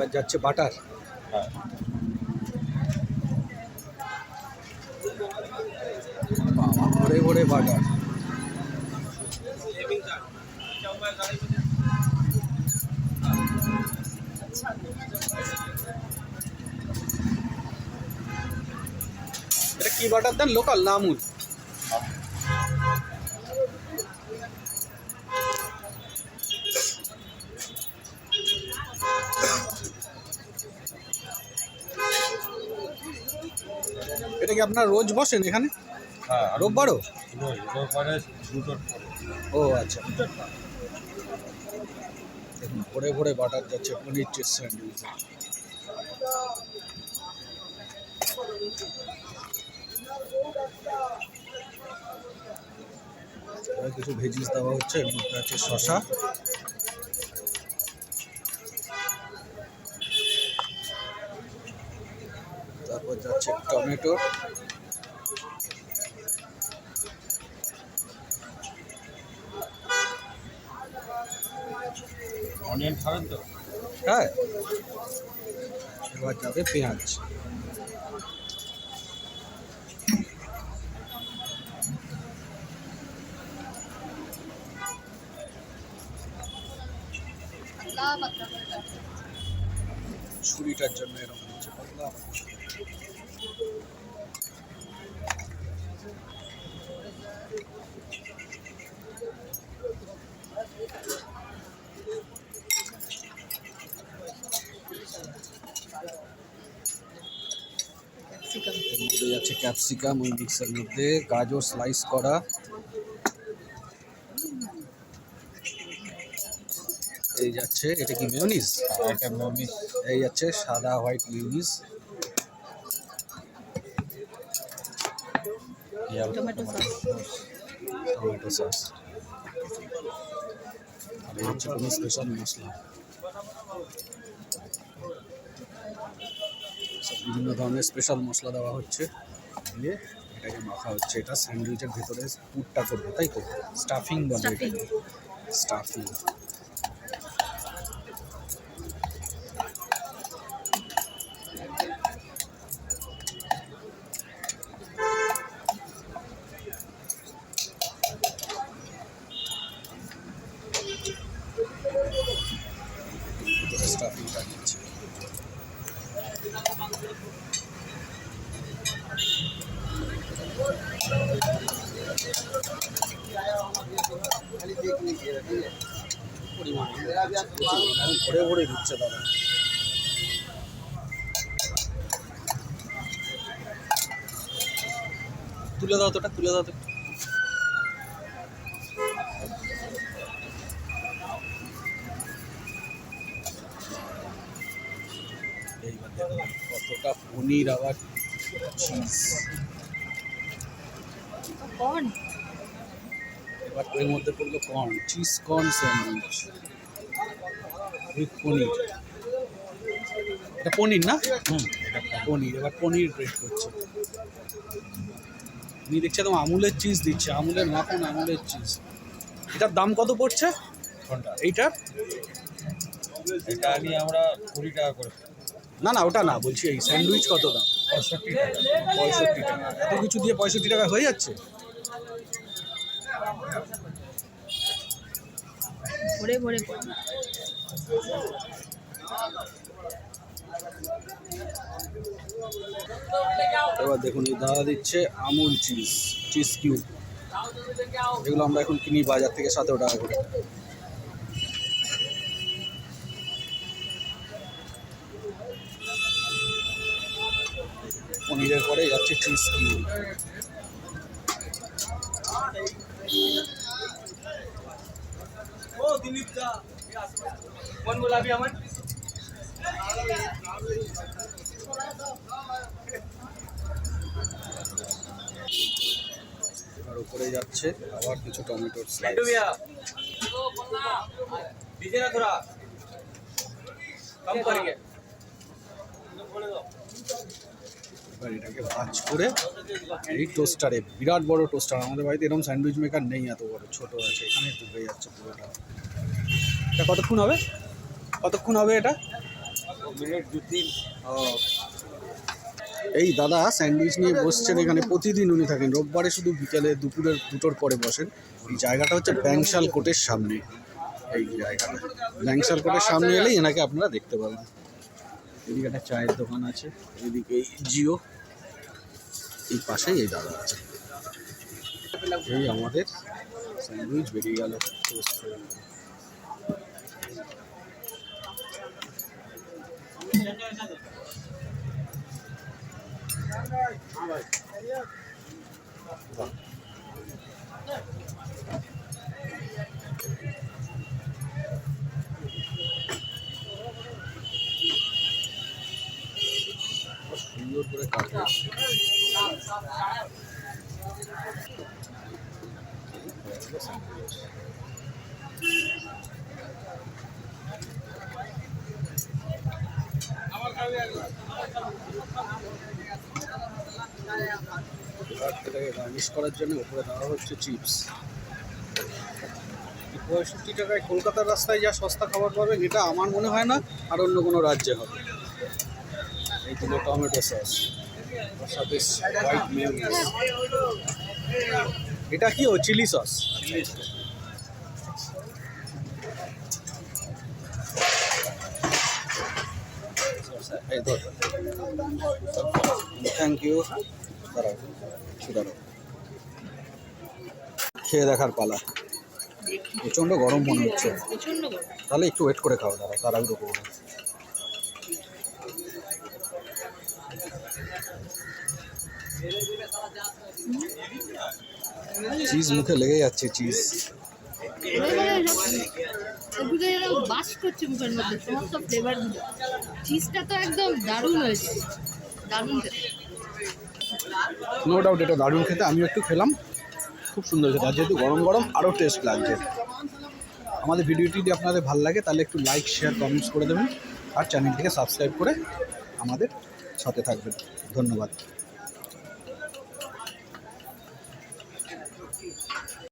এবার যাচ্ছে বাটার। হ্যাঁ। বাবা, ভরে ভরে বাটার। এটা কি বাটার দেন? লোকাল না আমুল কি আপনার রোজ বসেন এখানে? হ্যাঁ। রোববারও? ও আচ্ছা। দেখুন ভরে ভরে বাটার যাচ্ছে পনির চিজ স্যান্ডউইচ। কিছু ভেজিস দেওয়া হচ্ছে এর মধ্যে আছে শশা টমেটো। অনিয়ন খাবেন তো? হ্যাঁ। এবার যাবে পেঁয়াজ। ছুরিটার জন্য এরকম হচ্ছে। পাতলা মধ্যে যাচ্ছে ক্যাপসিকাম ওই মিক্সের মধ্যে গাজর স্লাইস করা। এই যাচ্ছে এটা কি মেয়নিজ এটা মমিস এই যাচ্ছে সাদা white mayonnaise tomato sauce tomato sauce আর এই হচ্ছে কোনো স্পেশাল মশলা। বিভিন্ন ধরনের স্পেশাল মশলা দেওয়া হচ্ছে। দিয়ে এটাকে মাখা হচ্ছে। এটা স্যান্ডউইচের ভেতরে পুরটা করবে তাই তো? স্টাফিং বলে এটাকে। স্টাফিং ভরে ভরে দিচ্ছে দাদা তুলে দাও তোটা তুলে দাও তো এইবার দেখো কতটা পনির আবার চিজ এবার এর মধ্যে পড়ল corn cheese corn sandwich with paneer. এটা পনির না? হুম এটা পনির। এবার পনির গ্রেট করছে। উনি দেখছি একদম আমুলের চিজ দিচ্ছে। আমুলের মাখন আমুলের চিজ এটার দাম কত পড়ছে? কোনটা এইটার? এটা নিয়ে আমরা কুড়ি টাকা করে। না না ওটা না বলছি এই স্যান্ডউইচ কত দাম? পঁয়ষট্টি টাকা। পঁয়ষট্টি টাকা। এত কিছু দিয়ে পঁয়ষট্টি টাকা হয়ে যাচ্ছে? ভরে ভরে এবার দেখুন এই দাদা দিচ্ছে আমুল চিজ চিজ কিউব। এগুলো আমরা এখন কিনি বাজার থেকে সতেরো টাকা করে। পনিরের পরে যাচ্ছে চিজ কিউব এবার উপরে যাচ্ছে আবার কিছু টমেটোর স্লাইস दीजिए ना थोड़ा कम करिए এবার এটাকে ভাজ করে এই টোস্টারে বিরাট বড় টোস্টার আমাদের বাড়িতে এরকম স্যান্ডউইচ মেকার নেই এত বড় ছোট আছে এখানে ডুবে যাচ্ছে পুরোটা। এটা কতক্ষণ হবে? কতক্ষণ হবে এটা? মিনিট দু তিন। এই দাদা স্যান্ডউইচ নিয়ে বসছেন এখানে প্রতিদিন উনি থাকেন। রোববারে শুধু বিকেলে দুপুরের দুটোর পরে বসেন। এই জায়গাটা হচ্ছে ব্যাংশাল কোর্টের সামনে। এই জায়গাটা। ব্যাংশাল কোর্টের সামনে এলেই এনাকে আপনারা দেখতে পাবেন। এদিকে একটা চায়ের দোকান আছে, এদিকে জিও। এই পাশেই এই দাদা আছে। এই আমাদের স্যান্ডউইচ বেরিয়ে গেল। এটাকে করার জন্য উপরে দেওয়া হচ্ছে চিপস পঁয়ষট্টি টাকায় কলকাতার রাস্তায় যা সস্তা খাবার পাবেন, এটা আমার মনে হয় না, আর অন্য কোনো রাজ্যে হবে। এই দিল টমেটো সস ওর সাথে হোয়াইট মেয়োনিজ এটা কি ও চিলি সস? থ্যাংক ইউ দাঁড়াও দাঁড়াও। খেয়ে দেখার পালা। প্রচণ্ড গরম মনে হচ্ছে। তাহলে একটু ওয়েট করে খাও দাঁড়াও তার করব চিজ মুখে লেগে যাচ্ছে চিজ ওগুলো এরকম বাস করছে মুখের মধ্যে সমস্ত ফ্লেভারগুলো। চিজটা তো একদম দারুণ হয়েছে। দারুণ খেতে। নো ডাউট এটা দারুণ খেতে আমিও একটু খেলাম। খুব সুন্দর খেতে আর যেহেতু গরম গরম আরও টেস্ট লাগছে। আমাদের ভিডিওটি যদি আপনাদের ভালো লাগে তাহলে একটু লাইক শেয়ার কমেন্টস করে দেবেন। আর চ্যানেলটিকে সাবস্ক্রাইব করে আমাদের সাথে থাকবেন। ধন্যবাদ।